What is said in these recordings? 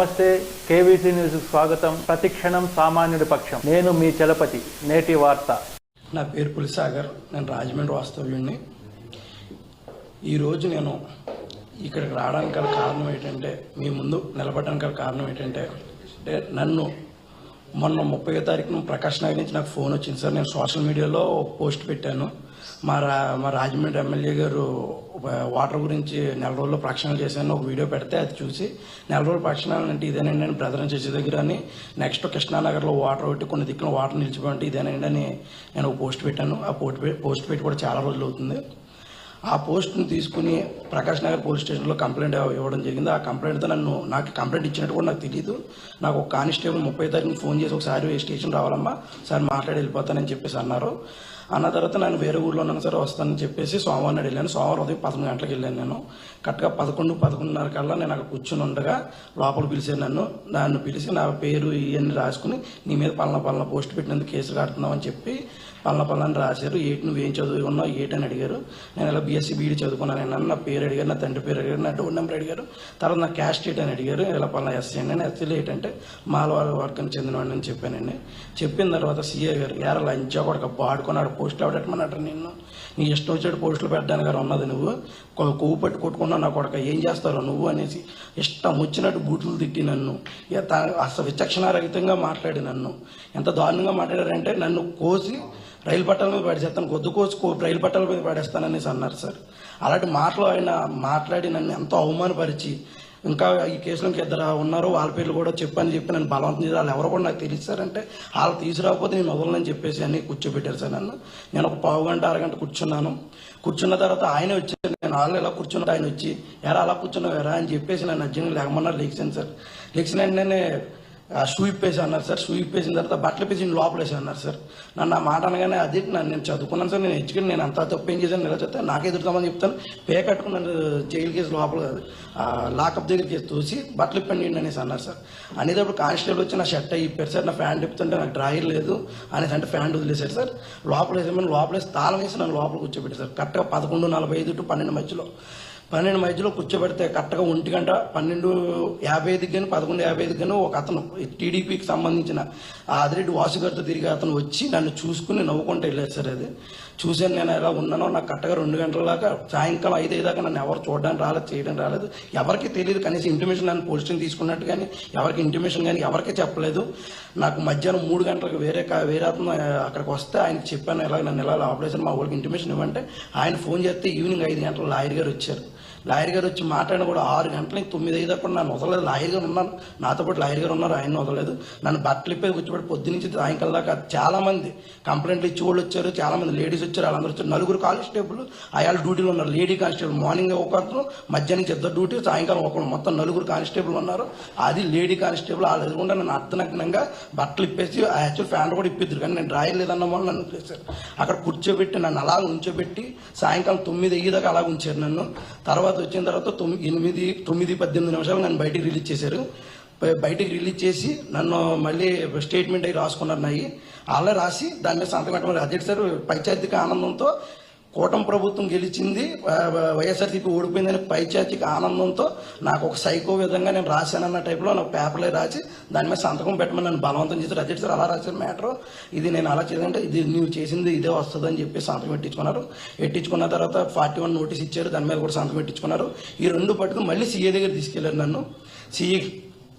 నమస్తే KVC news స్వాగతం. ప్రతిక్షణం సామాన్యుడి పక్షం. నేను మీ చలపతి నేటి వార్త. నా పేరు పులిసాగర్. నేను రాజమండ్రి వాస్తవ్యుడిని ఈరోజు నేను ఇక్కడికి రావడానికి గల కారణం ఏంటంటే మీ ముందు నిలబడడానికి గల కారణం ఏంటంటే అంటే నన్ను మొన్న ముప్పై తారీఖున ప్రకాష్ నగర్ నుంచి నాకు ఫోన్ వచ్చింది సార్. నేను సోషల్ మీడియాలో పోస్ట్ పెట్టాను. మా రా మా రాజమండ్రి ఎమ్మెల్యే గారు వాటర్ గురించి నెల రోజుల్లో ప్రక్షాళన చేశాను ఒక వీడియో పెడితే అది చూసి నెల రోజుల ప్రక్షాళన అంటే ఇదేనండి నేను బ్రదర్ చేసే దగ్గర అని నెక్స్ట్ కృష్ణానగర్లో వాటర్ పెట్టి కొన్ని దిక్కున వాటర్ నిలిచిపోయి ఇదేనండి అని నేను ఒక పోస్ట్ పెట్టాను. ఆ పోస్ట్ పోస్ట్ పెట్టి కూడా చాలా రోజులు అవుతుంది. ఆ పోస్ట్ని తీసుకుని ప్రకాష్ నగర్ పోలీస్ స్టేషన్లో కంప్లైంట్ ఇవ్వడం జరిగింది. ఆ కంప్లైంట్తో నన్ను నాకు కంప్లైంట్ ఇచ్చినట్టు కూడా నాకు తెలియదు నాకు ఒక కానిస్టేబుల్ ముప్పై తారీఖున ఫోన్ చేసి ఒకసారి స్టేషన్ రావాలమ్మా సార్ మాట్లాడి వెళ్ళిపోతానని చెప్పేసి అన్నారు. అన్న తర్వాత నేను వేరే ఊర్లో ఉన్నాను సరే వస్తానని చెప్పేసి సోమవారం నాడు వెళ్ళాను. సోమవారం ఉదయం పదకొండు గంటలకు వెళ్ళాను నేను. కరెక్ట్గా పదకొండు పదకొండున్నర కల్లా నేను అక్కడ కూర్చుని ఉండగా లోపల పిలిచాను నన్ను. నన్ను పిలిచి నా పేరు ఇవన్నీ రాసుకుని నీ మీద పలానా పలానా పోస్ట్ పెట్టినందుకు కేసు కడుతున్నామని చెప్పి పలానా పలానా రాశారు. ఏటి నువ్వు ఏం చదువుకున్నావు? ఏటని అడిగారు. నేను ఇలా బీఎస్సీ బీడీ చదువుకున్నాను నేను నా పేరు అడిగారు నా తండ్రి పేరు అడిగారు నా డోర్ నెంబర్ అడిగారు. తర్వాత నా క్యాస్ట్ ఏట్ అని అడిగారు. ఇలా పలానా ఎస్సీ అండి నేను ఎస్సీలో ఏంటంటే మాలవాడ వర్గానికి చెందినవాడిని అని చెప్పానండి. చెప్పిన తర్వాత సీఏ గారు ఎరా లంచా కూడా పాడుకున్నాడు పోస్టులు ఆడటమన్నట్టు నిన్ను. నీ ఇష్టం వచ్చాడు పోస్టులు పెట్టడానికి గారు ఉన్నది నువ్వు. కొవ్వు పట్టి కొట్టుకున్నావు నా కొడక. ఏం చేస్తారో నువ్వు? అనేసి ఇష్టం వచ్చినట్టు బూట్లు తిట్టి నన్ను. ఇక అసలు విచక్షణారహితంగా మాట్లాడి నన్ను. ఎంత దారుణంగా మాట్లాడారంటే నన్ను కోసి రైలు పట్టాల మీద పడేస్తాను గొద్దు కోసి కో- రైలు పట్టాల మీద పడేస్తాననేసి అన్నారు సార్. అలాంటి మాటలు ఆయన మాట్లాడి నన్ను ఎంతో అవమానపరిచి ఇంకా ఈ కేసులో ఇంకా ఇద్దరు ఉన్నారు వాళ్ళ పేర్లు కూడా చెప్పని చెప్పి నన్ను బలవంతం చేసి వాళ్ళు ఎవరు కూడా నాకు తెలిసారంటే వాళ్ళు తీసుకురాకపోతే నేను వదలనని చెప్పేసి అన్ని కూర్చోబెట్టారు సార్ నన్ను. నేను ఒక పావు గంట అరగంట కూర్చున్నాను. కూర్చున్న తర్వాత ఆయన వచ్చి నేను వాళ్ళు ఎలా కూర్చున్నట్టు ఆయన వచ్చి ఎరా అలా కూర్చున్నావు ఎరా అని చెప్పేసి నన్ను అర్జున్ లేకమన్నారు లెగిసాను సార్. లెగిసిన వెంటనే నేను షూ ఇప్పేసి అన్నారు సార్. షూ ఇప్పేసిన తర్వాత బట్టలు ఇప్పేసి లోపలేసి అన్నారు సార్. నన్ను ఆ మాట అనగానే అది నన్ను నేను చదువుకున్నాను సార్. నేను ఎడ్యుకేట్ నేను అంత తప్పు ఏం చేశాను ఇలా చెప్తాను నాకే ఎదురుతామని చెప్తాను. పే కట్టుకున్నాను నన్ను జైలు కేసు లోపల లాకప్ దగ్గరికి తోసి బట్టలు ఇప్పండి అనేసి అన్నారు సార్. అనేటప్పుడు కానిస్టేబుల్ వచ్చి నా షర్ట్ అయి ఇప్పారు సార్. నా ఫ్యాంట్ ఇప్పుతుంటే నాకు డ్రాయర్ లేదు అనేసి అంటే ఫ్యాంట్ వదిలేశారు సార్. లోపల వేసేమని లోపల తాళం వేసి నన్ను లోపల కూర్చోబెట్టారు సార్. కరెక్ట్గా పదకొండు నలభై ఐదు టు పన్నెండు మధ్యలో. పన్నెండు మధ్యలో కూర్చోబెడితే కరెక్ట్గా ఒంటి గంట పన్నెండు యాభై ఐదుకి కానీ పదకొండు యాభై ఐదుకి కానీ ఒక అతను టీడీపీకి సంబంధించిన ఆదిరెడ్డి వాసుగారితో తిరిగి అతను వచ్చి నన్ను చూసుకుని నవ్వుకుంటూ వెళ్ళారు సార్ అది. చూశాను నేను ఎలా ఉన్నానో నాకు కరెక్ట్గా రెండు గంటల దాకా సాయంకాలం ఐదు దాకా నన్ను ఎవరు చూడడానికి రాలేదు చేయడం రాలేదు. ఎవరికి తెలియదు కనీసం ఇంటిమేషన్ నన్ను పోస్టింగ్ తీసుకున్నట్టు కానీ ఎవరికి ఇంటిమేషన్ కానీ ఎవరికి చెప్పలేదు. నాకు మధ్యాహ్నం మూడు గంటలకు వేరే వేరే అతను అక్కడికి వస్తే ఆయనకి చెప్పాను ఎలా నన్ను ఎలా ఆపరేషన్ మా వాళ్ళకి ఇంటిమేషన్ ఇవ్వంటే ఆయన ఫోన్ చేస్తే ఈవినింగ్ ఐదు గంటలు లాయర్ గారు వచ్చారు. లాయర్ గారు వచ్చి మాట్లాడిన కూడా ఆరు గంటలకి తొమ్మిది ఐదు దాకా నన్ను వదలలేదు. లాయర్ గారు ఉన్నారు. నాతో పాటు లాయర్ గారు ఉన్నారు. ఆయన వదలలేదు. నన్ను బట్టలు ఇప్పేది కూర్చోబెట్టి పొద్దు నుంచి సాయంకాలం దాకా చాలా మంది కంప్లైంట్లు ఇచ్చి వాళ్ళు వచ్చారు. చాలామంది లేడీస్ వచ్చారు. వాళ్ళందరూ వచ్చారు. నలుగురు కానిస్టేబుల్ అయాల డ్యూటీలో ఉన్నారు. లేడీ కానిస్టేబుల్ మార్నింగ్ ఒక అతను మధ్యాహ్నం ఇద్దరు డ్యూటీ సాయంకాలం ఒకరు మొత్తం నలుగురు కానిస్టేబుల్ ఉన్నారు. అది లేడీ కానిస్టేబుల్ వాళ్ళు ఎదురుకుండా నన్ను అర్థనగ్నంగా బట్టలు ఇప్పేసి యాక్చువల్ ఫ్యాంట్ కూడా ఇప్పిద్దరు. కానీ నేను డ్రాయర్ లేదన్న వాళ్ళు నన్ను చేశారు. అక్కడ కూర్చోబెట్టి నన్ను అలా ఉంచోబెట్టి సాయంకాలం తొమ్మిది అయ్యేదాకా అలా ఉంచారు నన్ను. తర్వాత వచ్చిన తర్వాత తొమ్మిది ఎనిమిది తొమ్మిది పద్దెనిమిది నిమిషాలు నన్ను బయటికి రిలీజ్ చేశారు. బయటికి రిలీజ్ చేసి నన్ను మళ్ళీ స్టేట్మెంట్ అయ్యి రాసుకున్నారు నాయి. అలా రాసి దాని మీద సంతకం పెట్టమని అధ్యక్ష సార్ పైచార్జిక ఆనందంతో కూటమి ప్రభుత్వం గెలిచింది వైఎస్ఆర్సీపీ ఓడిపోయిందని పైచార్జిక ఆనందంతో నాకు ఒక సైకో విధంగా నేను రాశానన్న టైప్లో నాకు పేపర్లే రాసి దాని మీద సంతకం పెట్టమని నన్ను బలవంతం చేసి రజెట్ సార్ అలా రాసిన మ్యాటర్. ఇది నేను అలా చేయాలంటే ఇది నువ్వు చేసింది ఇదే వస్తుందని చెప్పి సంతకం పెట్టించుకున్నారు. పెట్టించుకున్న తర్వాత ఫార్టీ వన్ నోటీస్ ఇచ్చారు దాని మీద కూడా సంతకం పెట్టించుకున్నారు. ఈ రెండు పట్టుకుని మళ్ళీ సీఏ దగ్గర తీసుకెళ్ళారు నన్ను. సీఏ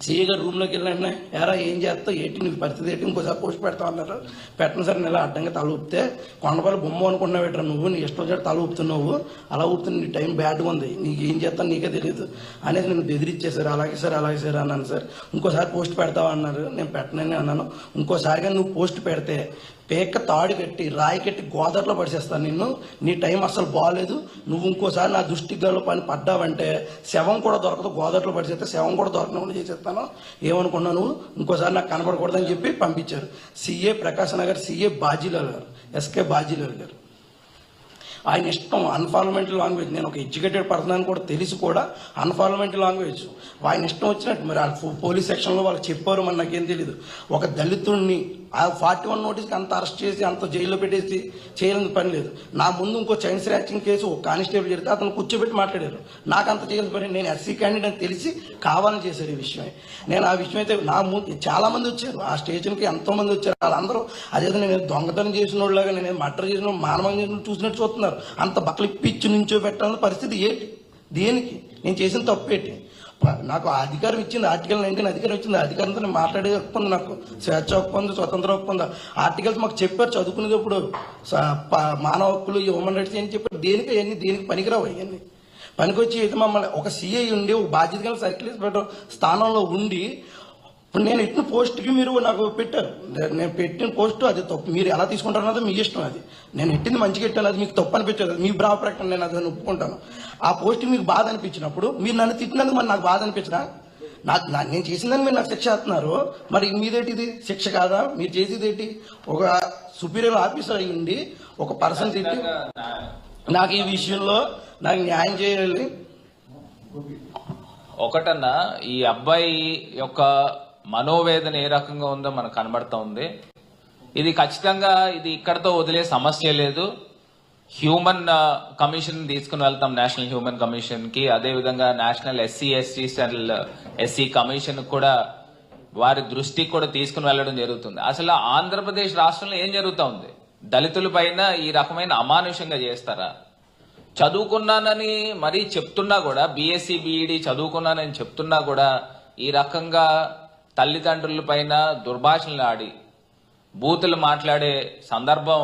సీఏ రూమ్లోకి వెళ్ళండి. ఎరా ఏం చేస్తావు? ఏంటి? నీ పరిస్థితి ఏంటి? ఇంకోసారి పోస్ట్ పెడతావు అన్నారు. పెట్టిన సరే ఇలా అడ్డంగా తల ఊపితే కొండపల్లి బొమ్మ అనుకున్నావు ఎట్రా నువ్వు? నీ ఇష్టం చేసి తల ఊపుతున్నావు. అలా ఊపుతున్న నీ టైం బ్యాడ్గా ఉంది. నీకు ఏం చేస్తాను నీకే తెలియదు అనేది నేను బెదిరించేశారు. అలాగే సార్ అలాగే సార్ అన్నాను సార్. ఇంకోసారి పోస్ట్ పెడతావు అన్నారు. నేను పెట్టనని అన్నాను. ఇంకోసారిగా నువ్వు పోస్ట్ పెడితే పేక తాడు కట్టి రాయి కట్టి గోదావరిలో పడిసేస్తాను నిన్ను. నీ టైం అసలు బాగాలేదు నువ్వు ఇంకోసారి నా దృష్టి గల పని పడ్డావంటే శవం కూడా దొరకదు. గోదావరిలో పడిచేస్తే శవం కూడా దొరకకుండా చేసేస్తాను. ఏమనుకున్నా నువ్వు? ఇంకోసారి నాకు కనపడకూడదని చెప్పి పంపించారు. సీఏ ప్రకాశ్ నగర్ సీఏ బాజీలాల్ గారు ఎస్కే బాజీలాల్ గారు. ఆయన ఇష్టం అన్ఫార్మెంట్ లాంగ్వేజ్. నేను ఒక ఎడ్యుకేటెడ్ పర్సన్ అని కూడా తెలిసి కూడా అన్ఫార్మెంట్ లాంగ్వేజ్. ఆయన ఇష్టం వచ్చినట్టు మరి పోలీస్ సెక్షన్లో వాళ్ళు చెప్పారు మరి నాకేం తెలియదు ఒక దళితుడిని ఆ ఫార్టీ వన్ నోటీస్కి అంత అరెస్ట్ చేసి అంత జైల్లో పెట్టేసి చేయాలని పని లేదు. నా ముందు ఇంకో చైన్ స్రాచింగ్ కేసు ఒక కానిస్టేబుల్ జరిగితే అతను కూర్చోబెట్టి మాట్లాడారు. నాకు అంత చేయాల్సిన పని నేను ఎస్సీ క్యాండిడేట్ అని తెలిసి కావాలని చేశాడు ఈ విషయమే. నేను ఆ విషయం అయితే నా ముందు చాలా మంది వచ్చారు. ఆ స్టేషన్కి ఎంతోమంది వచ్చారు. వాళ్ళందరూ అదేదో నేను దొంగతనం చేసిన వాళ్ళగా నేను మర్డర్ చేసిన మానవం చేసిన చూసినట్టు చూస్తున్నారు. అంత బట్టలు పిచ్చి నుంచో పెట్టాలన్న పరిస్థితి ఏంటి దేనికి? నేను చేసిన తప్పేంటి? నాకు అధికారం ఇచ్చింది ఆర్టికల్ నైన్టీన్ అధికారం ఇచ్చింది. అధికారంతో నేను మాట్లాడే హక్కు నాకు. స్వేచ్ఛ హక్కు స్వతంత్ర హక్కు ఆర్టికల్స్ మాకు చెప్పారు చదువుకునేటప్పుడు. మానవ హక్కులు హ్యూమన్ రైట్స్ ఏం చెప్పారు దేనికి అవన్నీ? దేనికి పనికిరావు అవన్నీ? పనికొచ్చి అయితే మమ్మల్ని ఒక సీఐ ఉండి ఒక బాధ్యత గల సర్కిల్ ఇన్స్పెక్టర్ స్థానంలో ఉండి ఇప్పుడు నేను ఎట్టిన పోస్ట్కి మీరు నాకు పెట్టారు. నేను పెట్టిన పోస్ట్ అది తప్పు. మీరు ఎలా తీసుకుంటారో అన్నది మీ ఇష్టం అది. నేను ఎట్టింది మంచిగా ఎట్టాను అది మీకు తప్పు అనిపించదు. మీ బ్రావ ప్రకటన నేను అది ఒప్పుకుంటాను. ఆ పోస్ట్ మీకు బాధ అనిపించినప్పుడు మీరు నన్ను తిట్టినందుకు మరి నాకు బాధ అనిపించరా నాకు నేను చేసిందని మీరు నాకు శిక్ష వేస్తున్నారు మరి మీదేంటి ఇది? శిక్ష కాదా? మీరు చేసేది ఏంటి? ఒక సుపీరియర్ ఆఫీసర్ అయ్యి ఉండి ఒక పర్సన్ తిట్టి నాకు ఈ విషయంలో నాకు న్యాయం చేయాలి. ఒకటన్నా ఈ అబ్బాయి యొక్క మనోవేదన ఏ రకంగా ఉందో మనకు కనబడతా ఉంది. ఇది ఖచ్చితంగా ఇది ఇక్కడతో వదిలే సమస్య లేదు. హ్యూమన్ కమిషన్ uh, తీసుకుని వెళ్తాం నేషనల్ హ్యూమన్ కమిషన్కి. అదే విధంగా national SC ST cell SC commission కూడా వారి దృష్టికి కూడా తీసుకుని వెళ్ళడం జరుగుతుంది. అసలు ఆంధ్రప్రదేశ్ రాష్ట్రంలో ఏం జరుగుతూ ఉంది? దళితుల పైన ఈ రకమైన అమానుషంగా చేస్తారా? చదువుకున్నానని మరీ చెప్తున్నా కూడా బీఎస్సీ బీఈడి చదువుకున్నానని చెప్తున్నా కూడా ఈ రకంగా తల్లిదండ్రుల పైన దుర్భాషణలు ఆడి బూతులు మాట్లాడే సందర్భం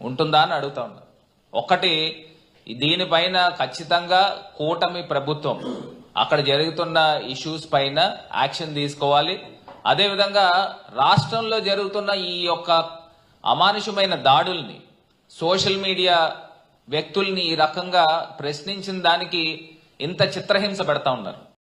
ఉంటుందా అని అడుగుతా ఉన్నా. ఒకటి దీనిపైన ఖచ్చితంగా కూటమి ప్రభుత్వం అక్కడ జరుగుతున్న ఇష్యూస్ పైన యాక్షన్ తీసుకోవాలి. అదేవిధంగా రాష్ట్రంలో జరుగుతున్న ఈ యొక్క అమానుషమైన దాడుల్ని సోషల్ మీడియా వ్యక్తుల్ని ఈ రకంగా ప్రశ్నించిన దానికి ఇంత చిత్రహింస పెడతా ఉన్నారు.